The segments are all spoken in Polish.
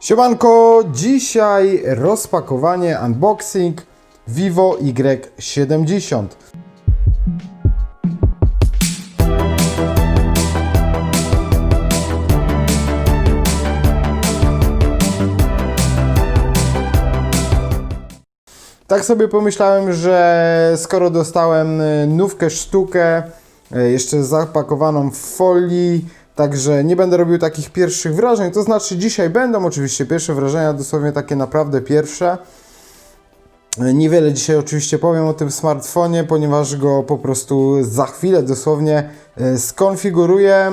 Siemanko, dzisiaj rozpakowanie, unboxing Vivo Y70. Tak sobie pomyślałem, że skoro dostałem y, nówkę sztukę, jeszcze zapakowaną w folii, także nie będę robił takich pierwszych wrażeń. To znaczy, dzisiaj będą oczywiście pierwsze wrażenia, dosłownie takie naprawdę pierwsze. Y, Niewiele dzisiaj oczywiście powiem o tym smartfonie, ponieważ go po prostu za chwilę dosłownie y, skonfiguruję.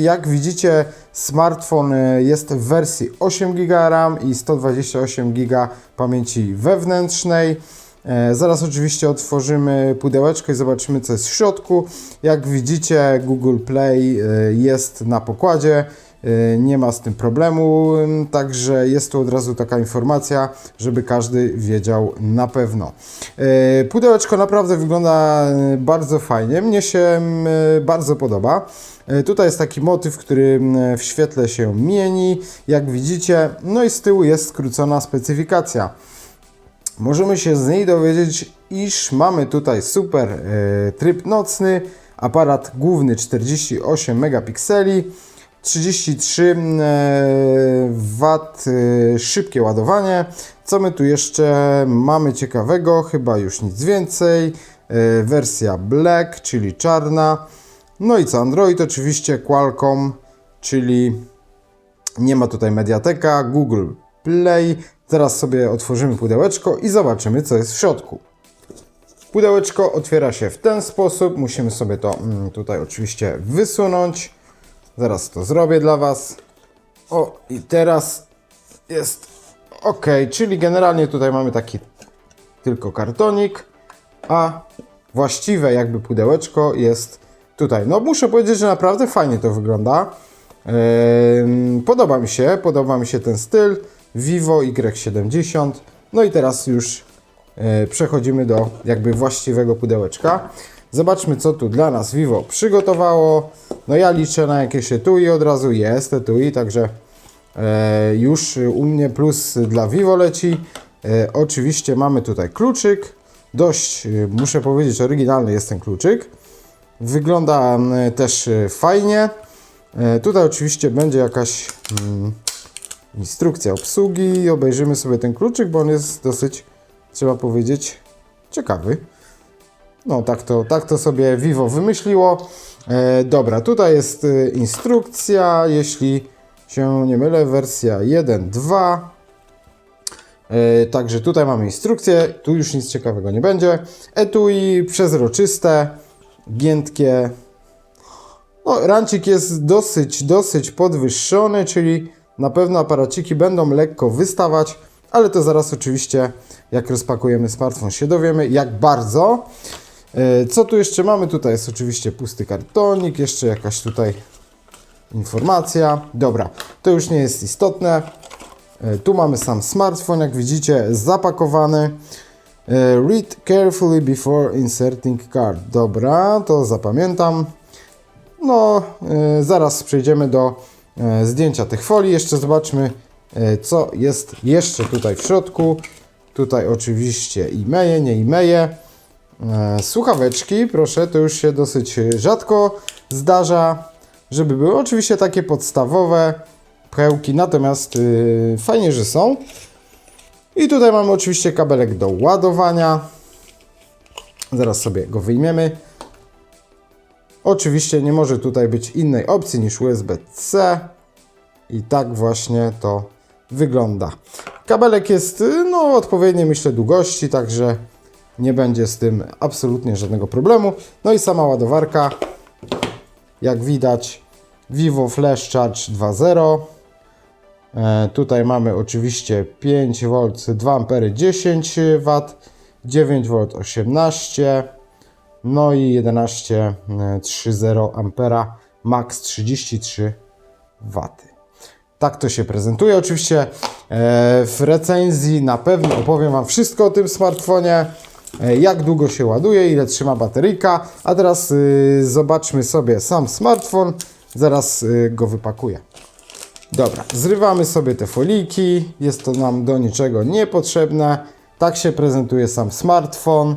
Jak widzicie, smartfon jest w wersji 8 GB RAM i 128 GB pamięci wewnętrznej. E, Zaraz oczywiście otworzymy pudełeczko i zobaczymy co jest w środku. Jak widzicie Google Play e, jest na pokładzie, e, nie ma z tym problemu, także jest tu od razu taka informacja, żeby każdy wiedział na pewno. Pudełeczko naprawdę wygląda bardzo fajnie, mnie się bardzo podoba. Tutaj jest taki motyw, który w świetle się mieni, jak widzicie, no i z tyłu jest skrócona specyfikacja. Możemy się z niej dowiedzieć, iż mamy tutaj super e, tryb nocny, aparat główny 48 megapikseli, 33 e, W e, szybkie ładowanie. Co my tu jeszcze mamy ciekawego? Chyba już nic więcej. Wersja Black, czyli czarna. No i co? Android oczywiście Qualcomm, czyli nie ma tutaj Mediateka, Google Play. Teraz sobie otworzymy pudełeczko i zobaczymy, co jest w środku. Pudełeczko otwiera się w ten sposób. Musimy sobie to mm, tutaj oczywiście wysunąć. Zaraz to zrobię dla Was. O, i teraz jest ok, czyli generalnie tutaj mamy taki tylko kartonik, a właściwe jakby pudełeczko jest tutaj. No muszę powiedzieć, że naprawdę fajnie to wygląda. Ym, Podoba mi się, podoba mi się ten styl. Vivo Y70. No i teraz już e, przechodzimy do jakby właściwego pudełeczka. Zobaczmy, co tu dla nas Vivo przygotowało. No ja liczę na jakieś etui od razu. Jest etui, także e, już u mnie plus dla Vivo leci. E, oczywiście mamy tutaj kluczyk. Dość, muszę powiedzieć, oryginalny jest ten kluczyk. Wygląda też fajnie. Tutaj oczywiście będzie jakaś mm, instrukcja obsługi. Obejrzymy sobie ten kluczyk, bo on jest dosyć, trzeba powiedzieć, ciekawy. No, tak to, tak to sobie Vivo wymyśliło. E, dobra, tutaj jest e, instrukcja, jeśli się nie mylę, wersja 1.2. E, także tutaj mamy instrukcję, tu już nic ciekawego nie będzie. Etui przezroczyste, giętkie. No, rancik jest dosyć, dosyć podwyższony, czyli na pewno aparaciki będą lekko wystawać, ale to zaraz oczywiście, jak rozpakujemy smartfon, się dowiemy, jak bardzo. E, Co tu jeszcze mamy? Tutaj jest oczywiście pusty kartonik, jeszcze jakaś tutaj informacja. Dobra, to już nie jest istotne. E, Tu mamy sam smartfon, jak widzicie, zapakowany. E, Read carefully before inserting card. Dobra, to zapamiętam. No, zaraz przejdziemy do zdjęcia tych folii. Jeszcze zobaczmy, e, co jest jeszcze tutaj w środku. Tutaj oczywiście e-maile, nie e-maile. E, Słuchaweczki, proszę, to już się dosyć e, rzadko zdarza, żeby były oczywiście takie podstawowe pchełki, natomiast e, fajnie, że są. I tutaj mamy oczywiście kabelek do ładowania. Zaraz sobie go wyjmiemy. Oczywiście nie może tutaj być innej opcji niż USB-C. I tak właśnie to wygląda. Kabelek jest y, no, odpowiedniej myślę długości, także nie będzie z tym absolutnie żadnego problemu. No i sama ładowarka, jak widać, Vivo Flash Charge 2.0. E, tutaj mamy oczywiście 5V 2 A 10W, 9V 18 no i 11,30 ampera, max 33 W. Tak to się prezentuje. Oczywiście e, w recenzji na pewno opowiem Wam wszystko o tym smartfonie. e, jak długo się ładuje, ile trzyma bateryjka. A teraz zobaczmy sobie sam smartfon. Zaraz go wypakuję. Dobra, zrywamy sobie te foliki. Jest to nam do niczego niepotrzebne. Tak się prezentuje sam smartfon.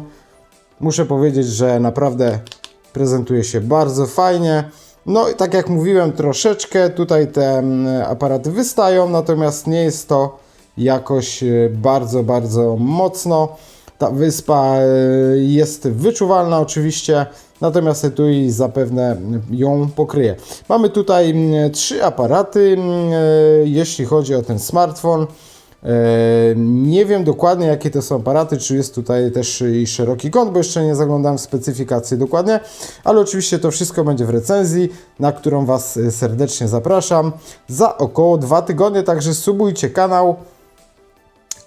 Muszę powiedzieć, że naprawdę prezentuje się bardzo fajnie. No i tak jak mówiłem, troszeczkę tutaj te mm, aparaty wystają, natomiast nie jest to jakoś e, bardzo, bardzo mocno. Ta wyspa e, jest wyczuwalna oczywiście, natomiast etui zapewne ją pokryje. Mamy tutaj mm, trzy aparaty, mm, e, jeśli chodzi o ten smartfon. E, Nie wiem dokładnie, jakie to są aparaty, czy jest tutaj też i szeroki kąt, bo jeszcze nie zaglądałem w dokładnie, ale oczywiście to wszystko będzie w recenzji, na którą Was e, serdecznie zapraszam za około dwa tygodnie, także subujcie kanał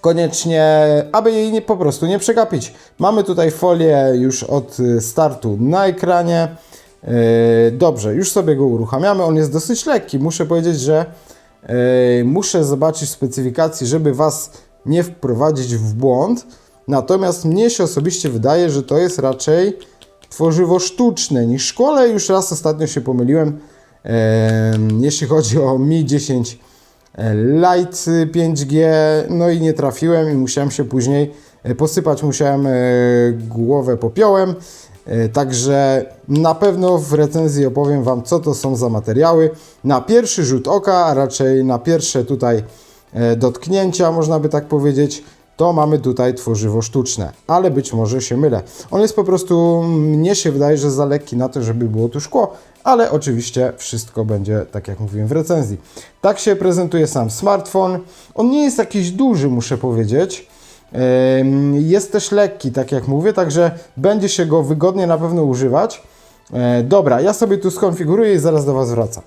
koniecznie, aby jej nie, po prostu nie przegapić. Mamy tutaj folię już od y, startu na ekranie. Yy, Dobrze, już sobie go uruchamiamy. On jest dosyć lekki. Muszę powiedzieć, że muszę zobaczyć specyfikacji, żeby Was nie wprowadzić w błąd. Natomiast mnie się osobiście wydaje, że to jest raczej tworzywo sztuczne niż szkło, ale już raz ostatnio się pomyliłem. Jeśli chodzi o Mi 10 Lite 5G, no i nie trafiłem i musiałem się później e, posypać, musiałem e, głowę popiołem. E, Także na pewno w recenzji opowiem Wam, co to są za materiały. Na pierwszy rzut oka, a raczej na pierwsze tutaj e, dotknięcia, można by tak powiedzieć, to mamy tutaj tworzywo sztuczne, ale być może się mylę. On jest po prostu, mnie się wydaje, że za lekki na to, żeby było tu szkło, ale oczywiście wszystko będzie, tak jak mówiłem w recenzji. Tak się prezentuje sam smartfon. On nie jest jakiś duży, muszę powiedzieć. Jest też lekki, tak jak mówię, także będzie się go wygodnie na pewno używać. E, Dobra, ja sobie tu skonfiguruję i zaraz do Was wracam.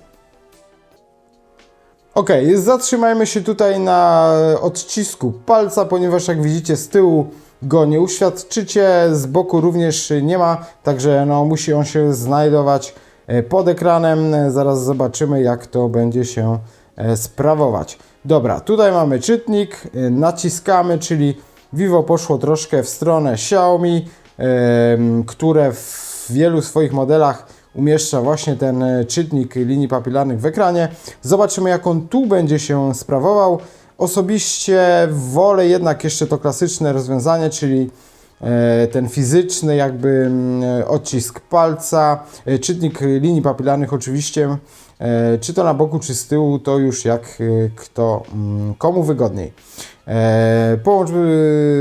Ok, zatrzymajmy się tutaj na odcisku palca, ponieważ jak widzicie z tyłu go nie uświadczycie, z boku również nie ma, także no, musi on się znajdować e, pod ekranem. Zaraz zobaczymy jak to będzie się e, sprawować. Dobra, tutaj mamy czytnik, naciskamy, czyli Vivo poszło troszkę w stronę Xiaomi, które w wielu swoich modelach umieszcza właśnie ten e, czytnik linii papilarnych w ekranie. Zobaczymy, jak on tu będzie się sprawował. Osobiście wolę jednak jeszcze to klasyczne rozwiązanie, czyli e, ten fizyczny jakby odcisk palca, e, czytnik linii papilarnych oczywiście, czy to na boku, czy z tyłu, to już jak kto, komu wygodniej. E, Połącz e,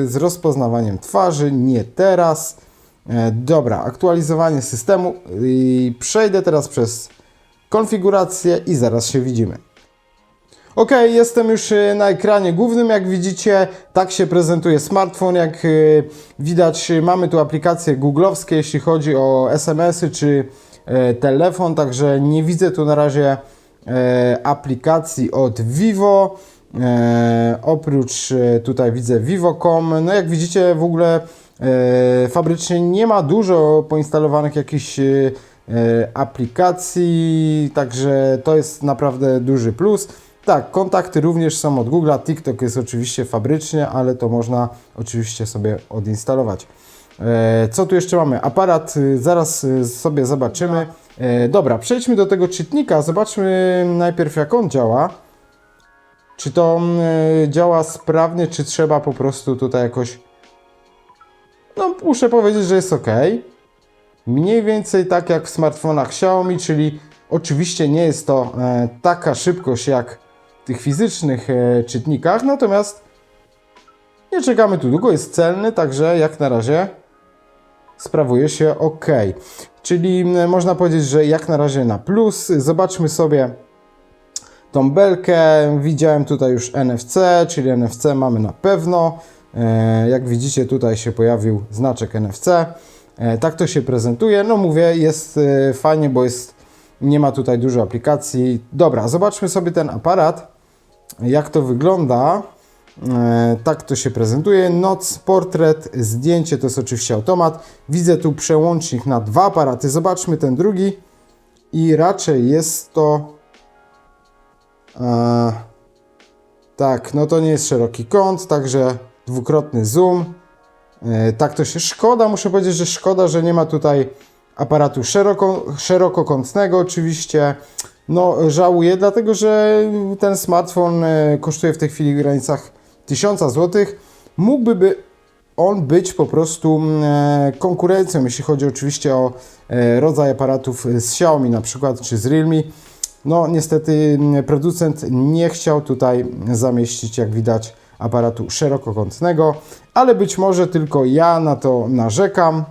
z rozpoznawaniem twarzy, nie teraz. E, Dobra, aktualizowanie systemu i przejdę teraz przez konfigurację i zaraz się widzimy. Ok, jestem już na ekranie głównym, jak widzicie, tak się prezentuje smartfon, jak widać mamy tu aplikacje googlowskie, jeśli chodzi o SMS-y czy telefon, także nie widzę tu na razie aplikacji od Vivo, e, oprócz e, tutaj widzę Vivo.com, no jak widzicie w ogóle e, fabrycznie nie ma dużo poinstalowanych jakichś e, e, aplikacji, także to jest naprawdę duży plus. Tak, kontakty również są od Google, TikTok jest oczywiście fabrycznie, ale to można oczywiście sobie odinstalować. E, Co tu jeszcze mamy? Aparat, y, zaraz y, sobie zobaczymy. Dobra, przejdźmy do tego czytnika, zobaczmy najpierw jak on działa. Czy to mm, działa sprawnie, czy trzeba po prostu tutaj jakoś... No, muszę powiedzieć, że jest ok. Mniej więcej tak jak w smartfonach Xiaomi, czyli oczywiście nie jest to e, taka szybkość jak w tych fizycznych e, czytnikach, natomiast nie czekamy tu długo, jest celny, także jak na razie sprawuje się ok. Czyli m, można powiedzieć, że jak na razie na plus. Zobaczmy sobie tą belkę. Widziałem tutaj już NFC, czyli NFC mamy na pewno. E, Jak widzicie, tutaj się pojawił znaczek NFC. E, Tak to się prezentuje. No mówię, jest e, fajnie, bo jest, nie ma tutaj dużo aplikacji. Dobra, zobaczmy sobie ten aparat, jak to wygląda. Tak to się prezentuje. Noc, portret, zdjęcie to jest oczywiście automat. Widzę tu przełącznik na dwa aparaty. Zobaczmy ten drugi. I raczej jest to. E, tak, no to nie jest szeroki kąt, także dwukrotny zoom. E, Tak to się szkoda, muszę powiedzieć, że szkoda, że nie ma tutaj aparatu szeroko, szerokokątnego oczywiście. No żałuję, dlatego że ten smartfon e, kosztuje w tej chwili w granicach 1000 zł. Mógłby by on być po prostu mm, e, konkurencją, jeśli chodzi oczywiście o rodzaj aparatów z Xiaomi na przykład, czy z Realme. No niestety producent nie chciał tutaj zamieścić, jak widać, aparatu szerokokątnego, ale być może tylko ja na to narzekam.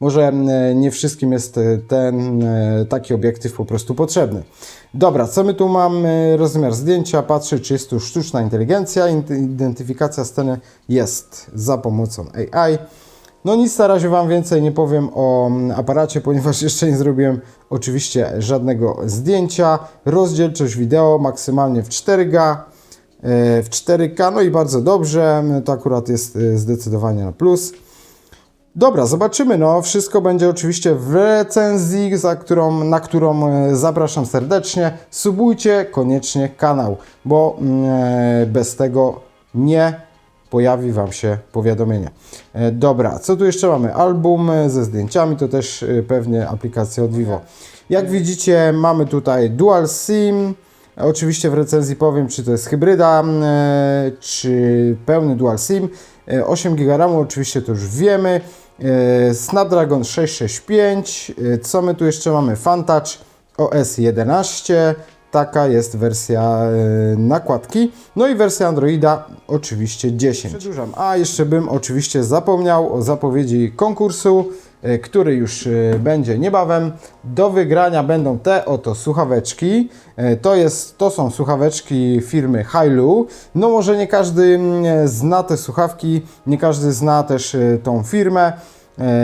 Może nie wszystkim jest e, ten e, taki obiektyw po prostu potrzebny. Dobra, co my tu mamy? Rozmiar zdjęcia, patrzę, czy jest tu sztuczna inteligencja. Int- Identyfikacja sceny jest za pomocą AI. No nic na razie Wam więcej nie powiem o mm, aparacie, ponieważ jeszcze nie zrobiłem oczywiście żadnego zdjęcia. Rozdzielczość wideo maksymalnie w 4K. e, W 4K, no i bardzo dobrze, to akurat jest e, zdecydowanie na plus. Dobra, zobaczymy. No, wszystko będzie oczywiście w recenzji, za którą, na którą e, zapraszam serdecznie. Subujcie koniecznie kanał, bo mm, bez tego nie pojawi Wam się powiadomienie. E, Dobra, co tu jeszcze mamy? Album ze zdjęciami, to też e, pewnie aplikacja od Vivo. Jak widzicie, mamy tutaj Dual SIM. Oczywiście w recenzji powiem, czy to jest hybryda, e, czy pełny Dual SIM. E, 8 GB RAMu, oczywiście to już wiemy. Snapdragon 665. E, Co my tu jeszcze mamy? Fantouch OS 11. Taka jest wersja e, nakładki. No i wersja Androida oczywiście 10. Przedłużam. A jeszcze bym oczywiście zapomniał o zapowiedzi konkursu, e, który już e, będzie niebawem. Do wygrania będą te oto słuchaweczki. To, jest, to są słuchaweczki firmy Hailu. No może nie każdy mm, zna te słuchawki, nie każdy zna też tą firmę.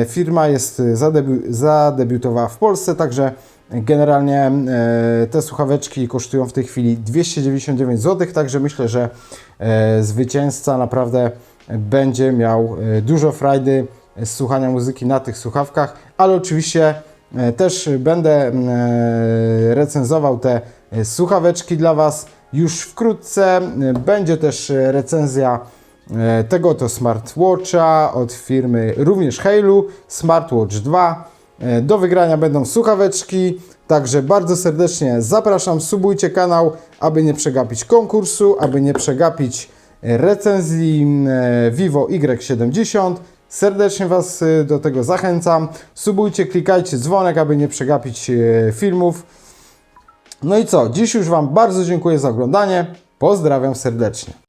Firma jest zadebiu- zadebiutowała w Polsce, także generalnie e, te słuchaweczki kosztują w tej chwili 299 zł, także myślę, że e, zwycięzca naprawdę będzie miał e, dużo frajdy z słuchania muzyki na tych słuchawkach, ale oczywiście też będę recenzował te słuchaweczki dla Was już wkrótce. Będzie też recenzja tego to smartwatcha od firmy również Hailu, Smartwatch 2. E, Do wygrania będą słuchaweczki, także bardzo serdecznie zapraszam, subujcie kanał, aby nie przegapić konkursu, aby nie przegapić e, recenzji e, Vivo Y70. Serdecznie Was do tego zachęcam. Subujcie, klikajcie dzwonek, aby nie przegapić filmów. No i co? Dziś już Wam bardzo dziękuję za oglądanie. Pozdrawiam serdecznie.